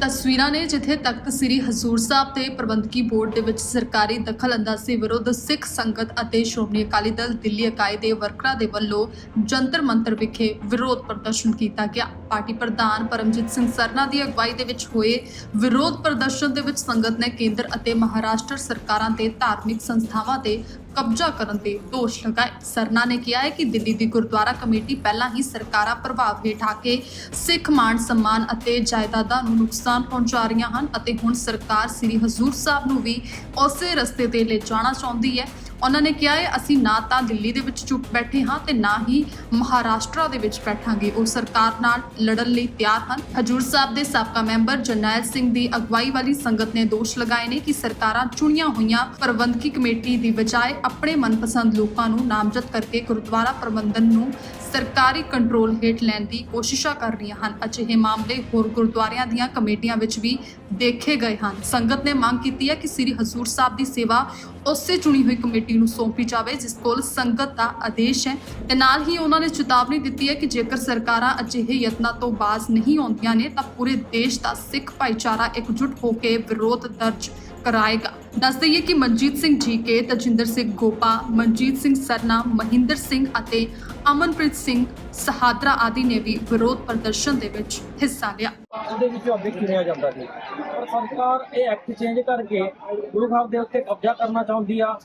ਤਸਵੀਰਾਂ ਨੇ ਜਿੱਥੇ ਤਖਤ ਸ੍ਰੀ ਹਜ਼ੂਰ ਸਾਹਿਬ ਤੇ ਪ੍ਰਬੰਧਕੀ ਬੋਰਡ ਦੇ ਵਿੱਚ ਸਰਕਾਰੀ ਦਖਲਅੰਦਾਜ਼ੀ ਵਿਰੁੱਧ ਸਿੱਖ ਸੰਗਤ ਅਤੇ ਸ਼੍ਰੋਮਣੀ ਅਕਾਲੀ ਦਲ ਦਿੱਲੀ ਇਕਾਈ ਦੇ ਵਰਕਰਾਂ ਦੇ ਵੱਲੋਂ ਜੰਤਰ ਮੰਤਰ ਵਿਖੇ ਵਿਰੋਧ ਪ੍ਰਦਰਸ਼ਨ ਕੀਤਾ ਗਿਆ। ਪਾਰਟੀ ਪ੍ਰਧਾਨ ਪਰਮਜੀਤ ਸਿੰਘ ਸਰਨਾ ਦੀ ਅਗਵਾਈ ਦੇ ਵਿੱਚ ਹੋਏ ਵਿਰੋਧ ਪ੍ਰਦਰਸ਼ਨ ਦੇ ਵਿੱਚ ਸੰਗਤ ਨੇ ਕੇਂਦਰ ਅਤੇ ਮਹਾਰਾਸ਼ਟਰ ਸਰਕਾਰਾਂ ਤੇ ਧਾਰਮਿਕ ਸੰਸਥਾਵਾਂ ਤੇ ਕਬਜ਼ਾ ਕਰਨ ਦੇ ਦੋਸ਼ ਲਗਾਏ। ਸਰਨਾ ਨੇ ਕਿਹਾ ਹੈ ਕਿ ਦਿੱਲੀ ਦੀ ਗੁਰਦੁਆਰਾ ਕਮੇਟੀ ਪਹਿਲਾਂ ਹੀ ਸਰਕਾਰਾਂ ਪ੍ਰਭਾਵ ਹੇਠ ਆ ਕੇ ਸਿੱਖ ਮਾਨ ਸਨਮਾਨ ਅਤੇ ਜਾਇਦਾਦਾਂ ਨੂੰ ਨੁਕਸਾਨ ਪਹੁੰਚਾ ਰਹੀਆਂ ਹਨ ਅਤੇ ਹੁਣ ਸਰਕਾਰ ਸ੍ਰੀ ਹਜ਼ੂਰ ਸਾਹਿਬ ਨੂੰ ਵੀ ਉਸੇ ਰਸਤੇ ਤੇ ਲੈ ਜਾਣਾ ਚਾਹੁੰਦੀ ਹੈ। ਉਹਨਾਂ ਨੇ ਕਿਹਾ ਹੈ, ਅਸੀਂ ਨਾ ਤਾਂ ਦਿੱਲੀ ਦੇ ਵਿੱਚ ਚੁੱਪ ਬੈਠੇ ਹਾਂ ਤੇ ਨਾ ਹੀ ਮਹਾਰਾਸ਼ਟਰ ਦੇ ਵਿੱਚ ਬੈਠਾਂਗੇ। ਉਹ ਸਰਕਾਰ ਨਾਲ ਲੜਨ ਲਈ ਤਿਆਰ ਹਨ। ਹਜੂਰ ਸਾਹਿਬ ਦੇ ਸਾਬਕਾ ਮੈਂਬਰ ਜਰਨੈਲ ਸਿੰਘ ਦੀ ਅਗਵਾਈ ਵਾਲੀ ਸੰਗਤ ਨੇ ਦੋਸ਼ ਲਗਾਏ ਨੇ ਕਿ ਸਰਕਾਰਾਂ ਚੁਣੀਆਂ ਹੋਈਆਂ ਪ੍ਰਬੰਧਕੀ ਕਮੇਟੀ ਦੀ ਬਜਾਏ ਆਪਣੇ ਮਨਪਸੰਦ ਲੋਕਾਂ ਨੂੰ ਨਾਮਜ਼ਦ ਕਰਕੇ ਗੁਰਦੁਆਰਾ ਪ੍ਰਬੰਧਨ ਨੂੰ ਸਰਕਾਰੀ ਕੰਟਰੋਲ ਹੇਠ ਲੈਣ ਦੀ ਕੋਸ਼ਿਸ਼ਾਂ ਕਰ ਰਹੀਆਂ ਹਨ। ਅਜਿਹੇ ਮਾਮਲੇ ਹੋਰ ਗੁਰਦੁਆਰਿਆਂ ਦੀਆਂ ਕਮੇਟੀਆਂ ਵਿੱਚ ਵੀ ਦੇਖੇ ਗਏ ਹਨ। ਸੰਗਤ ਨੇ ਮੰਗ ਕੀਤੀ ਹੈ ਕਿ ਸ੍ਰੀ ਹਜ਼ੂਰ ਸਾਹਿਬ ਦੀ ਸੇਵਾ ਉਸੇ ਚੁਣੀ ਹੋਈ ਕਮੇਟੀ ਨੂੰ ਸੌਂਪੀ ਜਾਵੇ, ਜਿਸ ਕੋਲ ਸੰਗਤ ਦਾ ਆਦੇਸ਼ ਹੈ। ਤੇ ਨਾਲ ਹੀ ਉਹਨਾਂ ਨੇ ਚੇਤਾਵਨੀ ਦਿੱਤੀ ਹੈ ਕਿ ਜੇਕਰ ਸਰਕਾਰਾਂ ਅਜਿਹੇ ਯਤਨਾਂ ਤੋਂ ਬਾਜ਼ ਨਹੀਂ ਆਉਂਦੀਆਂ ਨੇ, ਤਾਂ ਪੂਰੇ ਦੇਸ਼ ਦਾ ਸਿੱਖ ਭਾਈਚਾਰਾ ਇਕਜੁੱਟ ਹੋ ਕੇ ਵਿਰੋਧ ਦਰਜ ਕਰਾਏਗਾ। ਦੱਸ ਦਈਏ ਕਿ ਮਨਜੀਤ ਸਿੰਘ ਜੀਕੇ, ਤਜਿੰਦਰ ਸਿੰਘ ਗੋਪਾ, ਮਨਜੀਤ ਸਿੰਘ ਸਰਨਾ, ਮਹਿੰਦਰ ਸਿੰਘ ਅਤੇ ਅਮਨਪ੍ਰੀਤ ਸਿੰਘ ਸਹਾਦਰਾ ਆਦਿ ਨੇ ਵੀ ਵਿਰੋਧ ਪ੍ਰਦਰਸ਼ਨ ਦੇ ਵਿੱਚ ਹਿੱਸਾ ਲਿਆ। ਉਹਦੇ ਵਿੱਚੋਂ ਅੱਗੇ ਚੁਣਿਆ ਜਾਂਦਾ ਸੀ। ਪਰ ਸਰਕਾਰ ਇਹ ਐਕਟ ਚੇਂਜ ਕਰਕੇ ਗੁਰੂ ਘਰ ਦੇ ਉੱਤੇ ਕਬਜ਼ਾ ਕਰਨਾ ਚਾਹੁੰਦੀ ਆ।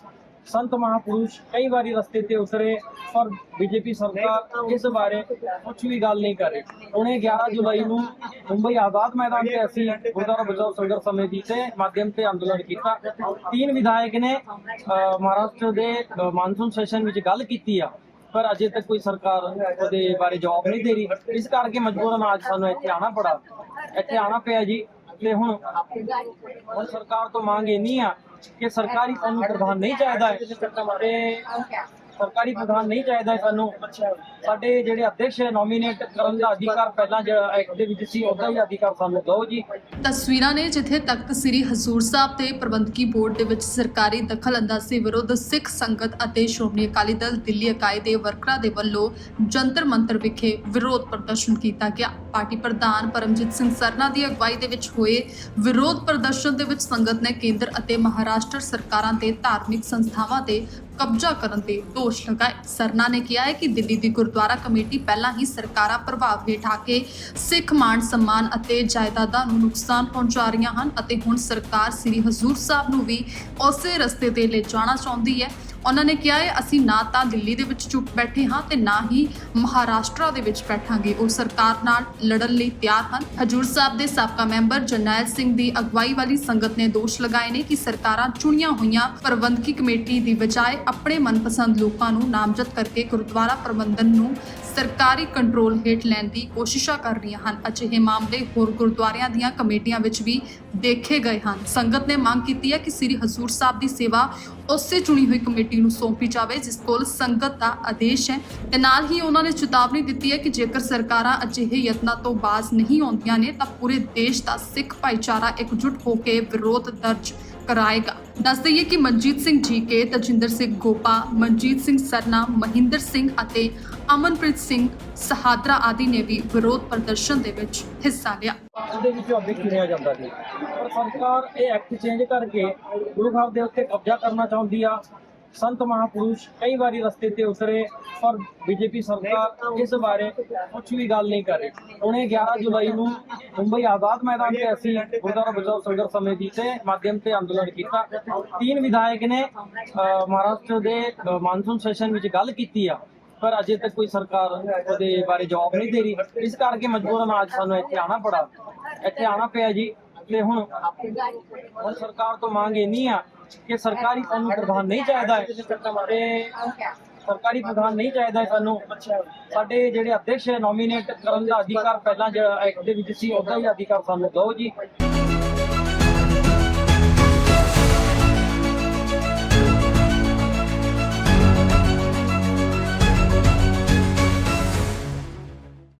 ਸੰਤ ਮਹਾਪੁਰਸ਼ ਕਈ ਵਾਰੀ ਰਸਤੇ ਤੇ ਉਤਰੇ ਪਰ ਬੀਜੇਪੀ ਸਰਕਾਰ ਇਸ ਬਾਰੇ ਕੁਝ ਵੀ ਗੱਲ ਨਹੀਂ ਕਰੇ ਉਹਨੇ 11 ਜੁਲਾਈ ਨੂੰ ਮੁੰਬਈ ਆਜ਼ਾਦ ਮੈਦਾਨ ਤੇ ਅਸੀਂ ਗੁਰਦੁਆਰਾ ਬਚਾਓ ਸੰਘਰਸ਼ ਸਮੇਤੀ ਦੇ ਮਾਧਿਅਮ ਤੇ ਅੰਦੋਲਨ ਕੀਤਾ। ਤਿੰਨ ਵਿਧਾਇਕ ਨੇ ਅਹ, ਮਹਾਰਾਸ਼ਟਰ ਦੇ ਅਹ, ਮਾਨਸੂਨ ਸੈਸ਼ਨ ਵਿੱਚ ਗੱਲ ਕੀਤੀ ਆ ਪਰ ਅਜੇ ਤੱਕ ਕੋਈ ਸਰਕਾਰ ਉਹਦੇ ਬਾਰੇ ਜਵਾਬ ਨਹੀਂ ਦੇ ਰਹੀ। ਇਸ ਕਰਕੇ ਮਜਬੂਰਨ ਅੱਜ ਸਾਨੂੰ ਇੱਥੇ ਆਣਾ ਪੜਾ। ਇੱਥੇ ਆਣਾ ਪਿਆ ਜੀ। ਤੇ ਹੁਣ ਹੁਣ ਸਰਕਾਰ ਤੋਂ ਮੰਗ ਇੰਨੀ ਆ ਕਿ ਸਰਕਾਰੀ ਕਾਨੂੰਨ ਪ੍ਰਧਾਨ ਨਹੀਂ ਚਾਹੀਦਾ ਹੈ। ਸਰਕਾਰੀ ਪ੍ਰਧਾਨ ਨਹੀਂ ਚਾਹੀਦਾ ਸਾਨੂੰ। ਸਾਡੇ ਜਿਹੜੇ ਅਧਿਕਸ਼ ਨੋਮੀਨੇਟ ਕਰਨ ਦਾ ਅਧਿਕਾਰ ਪਹਿਲਾਂ ਜਿਹੜਾ ਐਕਟ ਦੇ ਵਿੱਚ ਸੀ, ਉਹਦਾ ਹੀ ਅਧਿਕਾਰ ਸਾਨੂੰ ਦਿਓ ਜੀ। ਤਸਵੀਰਾਂ ਨੇ ਜਿੱਥੇ ਤਖਤ ਸ੍ਰੀ ਹਜ਼ੂਰ ਸਾਹਿਬ ਤੇ ਪ੍ਰਬੰਧਕੀ ਬੋਰਡ ਦੇ ਵਿੱਚ ਸਰਕਾਰੀ ਦਖਲਅੰਦਾਜ਼ੀ ਵਿਰੁੱਧ ਸਿੱਖ ਸੰਗਤ ਅਤੇ ਸ਼੍ਰੋਮਣੀ ਅਕਾਲੀ ਦਲ ਦਿੱਲੀ ਇਕਾਈ ਦੇ ਵਰਕਰਾਂ ਦੇ ਵੱਲੋਂ ਜੰਤਰ ਮੰਤਰ ਵਿਖੇ ਵਿਰੋਧ ਪ੍ਰਦਰਸ਼ਨ ਕੀਤਾ ਗਿਆ। ਪਾਰਟੀ ਪ੍ਰਧਾਨ ਪਰਮਜੀਤ ਸਿੰਘ ਸਰਨਾ ਦੀ ਅਗਵਾਈ ਦੇ ਵਿੱਚ ਹੋਏ ਵਿਰੋਧ ਪ੍ਰਦਰਸ਼ਨ ਦੇ ਵਿੱਚ ਸੰਗਤ ਨੇ ਕੇਂਦਰ ਅਤੇ ਮਹਾਰਾਸ਼ਟਰ ਸਰਕਾਰਾਂ ਤੇ ਧਾਰਮਿਕ ਸੰਸਥਾਵਾਂ ਤੇ ਕਬਜ਼ਾ ਕਰਨ ਦੇ ਦੋਸ਼ ਲਗਾਏ। ਸਰਨਾ ਨੇ ਕਿਹਾ ਹੈ ਕਿ ਦਿੱਲੀ ਦੀ ਗੁਰਦੁਆਰਾ ਕਮੇਟੀ ਪਹਿਲਾਂ ਹੀ ਸਰਕਾਰਾਂ ਪ੍ਰਭਾਵ ਹੇਠ ਆ ਕੇ ਸਿੱਖ ਮਾਨ ਸਨਮਾਨ ਅਤੇ ਜਾਇਦਾਦਾਂ ਨੂੰ ਨੁਕਸਾਨ ਪਹੁੰਚਾ ਰਹੀਆਂ ਹਨ ਅਤੇ ਹੁਣ ਸਰਕਾਰ ਸ੍ਰੀ ਹਜ਼ੂਰ ਸਾਹਿਬ ਨੂੰ ਵੀ ਉਸੇ ਰਸਤੇ ਤੇ ਲੈ ਜਾਣਾ ਚਾਹੁੰਦੀ ਹੈ। ਉਹਨਾਂ ਨੇ ਕਿਹਾ ਹੈ, ਅਸੀਂ ਨਾ ਤਾਂ ਦਿੱਲੀ ਦੇ ਵਿੱਚ ਚੁੱਪ ਬੈਠੇ ਹਾਂ ਤੇ ਨਾ ਹੀ ਮਹਾਰਾਸ਼ਟਰ ਦੇ ਵਿੱਚ ਬੈਠਾਂਗੇ। ਉਹ ਸਰਕਾਰ ਨਾਲ ਲੜਨ ਲਈ ਤਿਆਰ ਹਨ। ਹਜੂਰ ਸਾਹਿਬ ਦੇ ਸਾਬਕਾ ਮੈਂਬਰ ਜਰਨੈਲ ਸਿੰਘ ਦੀ ਅਗਵਾਈ ਵਾਲੀ ਸੰਗਤ ਨੇ ਦੋਸ਼ ਲਗਾਏ ਨੇ ਕਿ ਸਰਕਾਰਾਂ ਚੁਣੀਆਂ ਹੋਈਆਂ ਪ੍ਰਬੰਧਕੀ ਕਮੇਟੀ ਦੀ ਬਜਾਏ ਆਪਣੇ ਮਨਪਸੰਦ ਲੋਕਾਂ ਨੂੰ ਨਾਮਜ਼ਦ ਕਰਕੇ ਗੁਰਦੁਆਰਾ ਪ੍ਰਬੰਧਨ ਨੂੰ ਸਰਕਾਰੀ ਕੰਟਰੋਲ ਹੇਠ ਲੈਣ ਦੀ ਕੋਸ਼ਿਸ਼ਾਂ ਕਰ ਰਹੀਆਂ ਹਨ। ਅਜਿਹੇ ਮਾਮਲੇ ਹੋਰ ਗੁਰਦੁਆਰਿਆਂ ਦੀਆਂ ਕਮੇਟੀਆਂ ਵਿੱਚ ਵੀ ਦੇਖੇ ਗਏ ਹਨ। ਸੰਗਤ ਨੇ ਮੰਗ ਕੀਤੀ ਹੈ ਕਿ ਸ੍ਰੀ ਹਜ਼ੂਰ ਸਾਹਿਬ ਦੀ ਸੇਵਾ ਉਸੇ ਚੁਣੀ ਹੋਈ ਕਮੇਟੀ ਨੂੰ ਸੌਂਪੀ ਜਾਵੇ, ਜਿਸ ਕੋਲ ਸੰਗਤ ਦਾ ਆਦੇਸ਼ ਹੈ। ਤੇ ਨਾਲ ਹੀ ਉਹਨਾਂ ਨੇ ਚੇਤਾਵਨੀ ਦਿੱਤੀ ਹੈ ਕਿ ਜੇਕਰ ਸਰਕਾਰਾਂ ਅਜਿਹੇ ਯਤਨਾਂ ਤੋਂ ਬਾਜ਼ ਨਹੀਂ ਆਉਂਦੀਆਂ ਨੇ, ਤਾਂ ਪੂਰੇ ਦੇਸ਼ ਦਾ ਸਿੱਖ ਭਾਈਚਾਰਾ ਇਕਜੁੱਟ ਹੋ ਕੇ ਵਿਰੋਧ ਦਰਜ ਕਰਾਏਗਾ। ਦੱਸ ਦਈਏ ਕਿ ਮਨਜੀਤ ਸਿੰਘ ਜੀਕੇ ਤਜਿੰਦਰ ਸਿੰਘ ਗੋਪਾ, ਮਨਜੀਤ ਸਿੰਘ ਸਰਨਾ, ਮਹਿੰਦਰ ਸਿੰਘ ਅਤੇ ਅਮਨਪ੍ਰੀਤ ਸਿੰਘ ਸਹਾਦਰਾ ਆਦਿ ਨੇ ਵੀ ਵਿਰੋਧ ਪ੍ਰਦਰਸ਼ਨ ਦੇ ਵਿੱਚ ਹਿੱਸਾ ਲਿਆ। ਉਹਦੇ ਵਿੱਚੋਂ ਅੱਗੇ ਚੁਣਿਆ ਜਾਂਦਾ ਸੀ ਪਰ ਸਰਕਾਰ ਇਹ ਐਕਟ ਚੇਂਜ ਕਰਕੇ ਗੁਰੂ ਘਰ ਦੇ ਉੱਤੇ ਕਬਜ਼ਾ ਕਰਨਾ ਚਾਹੁੰਦੀ ਆ ਸੰਤ ਮਹਾਪੁਰਸ਼ ਕਈ ਵਾਰੀ ਰਸਤੇ ਤੇ ਉਤਰੇ ਪਰ ਬੀਜੇਪੀ ਸਰਕਾਰ ਇਸ ਬਾਰੇ ਕੁਝ ਵੀ ਗੱਲ ਨਹੀਂ ਕਰ ਰਹੀ। 11 ਜੁਲਾਈ ਨੂੰ ਮੁੰਬਈ ਆਜ਼ਾਦ ਮੈਦਾਨ ਤੇ ਅਸੀਂ ਗੁਰਦੁਆਰਾ ਬਚਾਓ ਸੰਘਰਸ਼ ਸਮੇਤੀ ਦੇ ਮਾਧਿਅਮ ਤੇ ਅੰਦੋਲਨ ਕੀਤਾ। ਤਿੰਨ ਵਿਧਾਇਕ ਨੇ ਅਹ, ਮਹਾਰਾਸ਼ਟਰ ਦੇ ਅਹ, ਮਾਨਸੂਨ ਸੈਸ਼ਨ ਵਿੱਚ ਗੱਲ ਕੀਤੀ ਆ ਪਰ ਅਜੇ ਤੱਕ ਕੋਈ ਸਰਕਾਰ ਉਹਦੇ ਬਾਰੇ ਜਵਾਬ ਨਹੀਂ ਦੇ ਰਹੀ। ਇਸ ਕਰਕੇ ਮਜਬੂਰਨ ਅੱਜ ਸਾਨੂੰ ਇੱਥੇ ਆਣਾ ਪੜਾ। ਇੱਥੇ ਆਣਾ ਪਿਆ ਜੀ। ਤੇ ਹੁਣ ਹੁਣ ਸਰਕਾਰ ਤੋਂ ਮੰਗ ਇੰਨੀ ਆ ਕਿ ਸਰਕਾਰੀ ਸਾਨੂੰ ਪ੍ਰਧਾਨ ਨਹੀਂ ਚਾਹੀਦਾ ਹੈ। ਤੇ ਸਰਕਾਰੀ ਪ੍ਰਧਾਨ ਨਹੀਂ ਚਾਹੀਦਾ ਹੈ ਸਾਨੂੰ। ਸਾਡੇ ਜਿਹੜੇ ਅਧਿਕਸ਼ ਨੋਮੀਨੇਟ ਕਰਨ ਦਾ ਅਧਿਕਾਰ ਪਹਿਲਾਂ ਜਿਹੜਾ ਐਕਟ ਦੇ ਵਿੱਚ ਸੀ, ਉਹਦਾ ਹੀ ਅਧਿਕਾਰ ਸਾਨੂੰ ਦਿਓ ਜੀ।